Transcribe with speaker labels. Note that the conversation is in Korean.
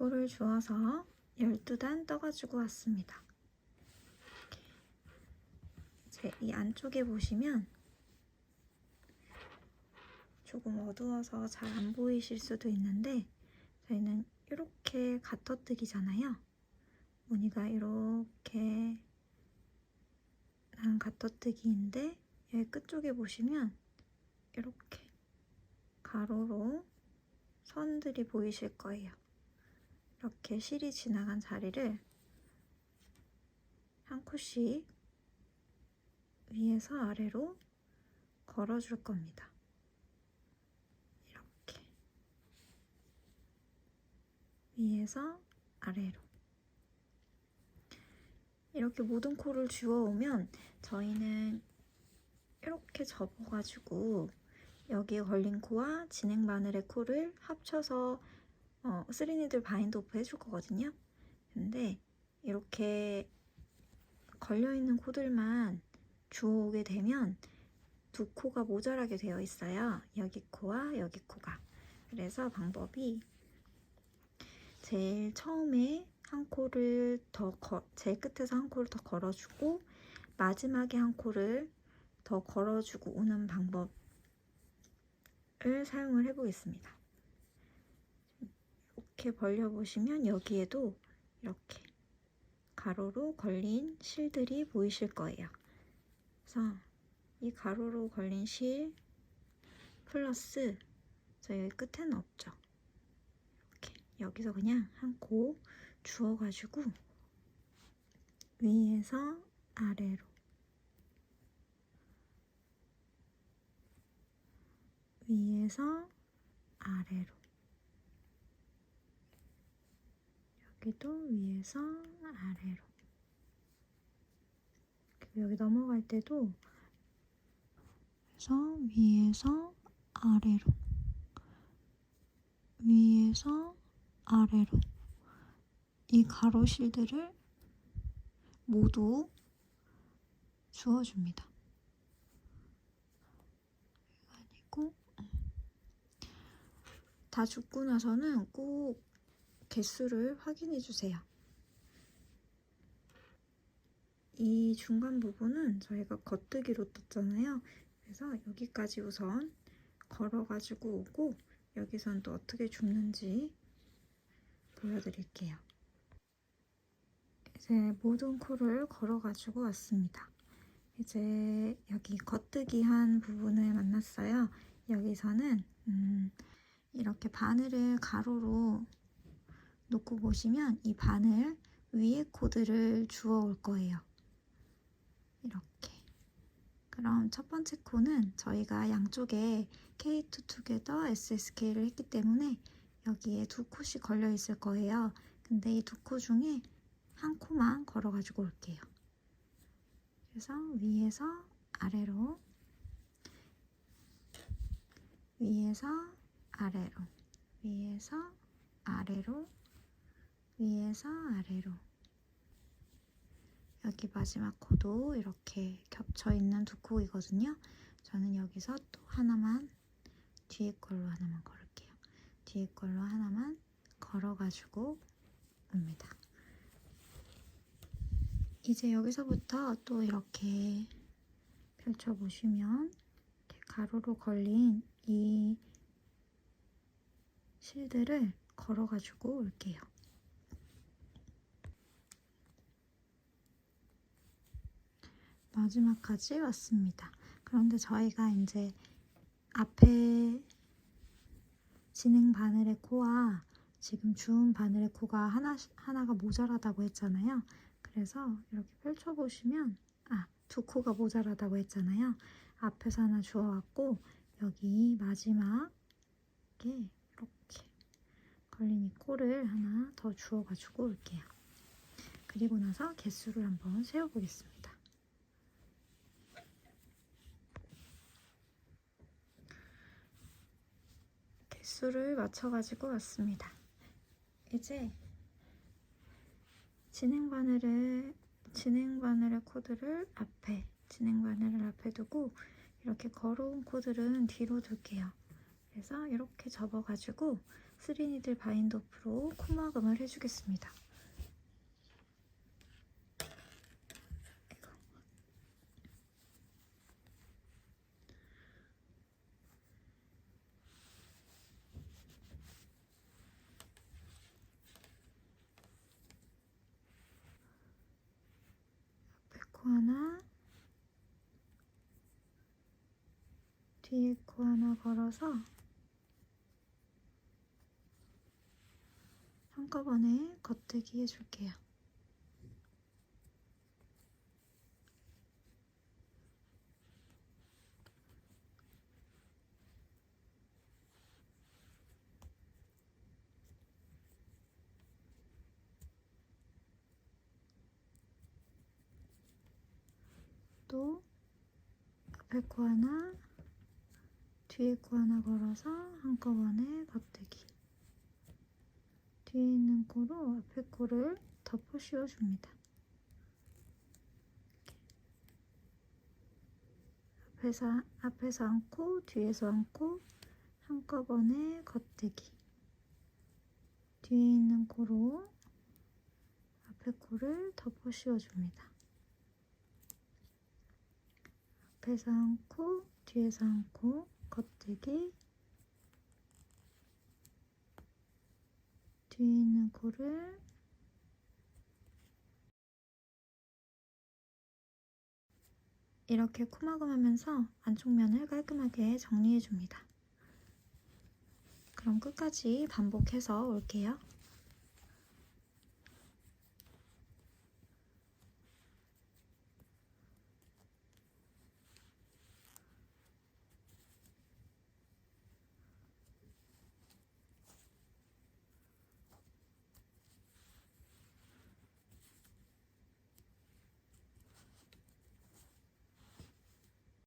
Speaker 1: 코를 주어서 12단 떠가지고 왔습니다. 이제 이 안쪽에 보시면 조금 어두워서 잘 안 보이실 수도 있는데 저희는 이렇게 가터뜨기잖아요. 무늬가 이렇게 난 가터뜨기인데 여기 끝쪽에 보시면 이렇게 가로로 선들이 보이실 거예요. 이렇게 실이 지나간 자리를 한 컷씩 위에서 아래로 걸어줄 겁니다. 이렇게 위에서 아래로 이렇게 모든 코를 주워오면 저희는 이렇게 접어가지고 여기에 걸린 코와 진행 바늘의 코를 합쳐서 어, 스리니들 바인드 오프 해줄 거거든요. 근데 이렇게 걸려있는 코들만 주워오게 되면 두 코가 모자라게 되어 있어요. 여기 코와 여기 코가. 그래서 방법이 제일 처음에 한 코를 더 거, 제일 끝에서 한 코를 더 걸어주고 마지막에 한 코를 더 걸어주고 오는 방법을 사용을 해보겠습니다. 이렇게 벌려보시면 여기에도 이렇게 가로로 걸린 실들이 보이실 거예요. 그래서 이 가로로 걸린 실 플러스 저 여기 끝에는 없죠. 이렇게 여기서 그냥 한 코 주워가지고 위에서 아래로 위에서 아래로 여기도 위에서 아래로. 여기 넘어갈 때도 그래서 위에서 아래로. 위에서 아래로. 이 가로 실들을 모두 주어줍니다. 아니고 다 죽고 나서는 꼭 개수를 확인해 주세요. 이 중간 부분은 저희가 겉뜨기로 떴잖아요. 그래서 여기까지 우선 걸어가지고 오고 여기선 또 어떻게 줍는지 보여드릴게요. 이제 모든 코를 걸어가지고 왔습니다. 이제 여기 겉뜨기 한 부분을 만났어요. 여기서는 음, 이렇게 바늘을 가로로 놓고 보시면 이 바늘 위에 코드를 주워 올 거예요. 이렇게. 그럼 첫 번째 코는 저희가 양쪽에 K2 투게더 SSK를 했기 때문에 여기에 두 콧이 걸려 있을 거예요. 근데 이 두 코 중에 한 코만 걸어 가지고 올게요. 그래서 위에서 아래로 위에서 아래로 위에서 아래로 위에서 아래로 여기 마지막 코도 이렇게 겹쳐 있는 두 코이거든요. 저는 여기서 또 하나만 뒤에 걸로 하나만 걸을게요. 뒤에 걸로 하나만 걸어가지고 옵니다. 이제 여기서부터 또 이렇게 펼쳐보시면 가로로 걸린 이 실들을 걸어가지고 올게요. 마지막까지 왔습니다. 그런데 저희가 이제 앞에 진행 바늘의 코와 지금 주운 바늘의 코가 하나, 하나가 모자라다고 했잖아요. 그래서 이렇게 펼쳐보시면 아, 두 코가 모자라다고 했잖아요. 앞에서 하나 주워왔고 여기 마지막에 이렇게 걸린 이 코를 하나 더 주워가지고 올게요. 그리고 나서 개수를 한번 세어보겠습니다. 개수를 맞춰가지고 왔습니다. 이제 진행 바늘을 진행 바늘의 코드를 앞에 진행 바늘을 앞에 두고 이렇게 걸어온 코드는 뒤로 둘게요. 그래서 이렇게 접어가지고 스리니들 바인더프로 코막음을 해주겠습니다. 코 하나, 뒤에 코 하나 걸어서 한꺼번에 겉대기 해줄게요. 또 앞에 코 하나, 뒤에 코 하나 걸어서 한꺼번에 겉대기. 뒤에 있는 코로 앞에 코를 덮어 씌워줍니다. 앞에서, 앞에서 안고 뒤에서 안고 한꺼번에 겉대기. 뒤에 있는 코로 앞에 코를 덮어 씌워줍니다. 앞에서 안고 뒤에서 안고 겉대기 뒤에 있는 코를 이렇게 코막음하면서 안쪽 면을 깔끔하게 정리해 줍니다. 그럼 끝까지 반복해서 올게요.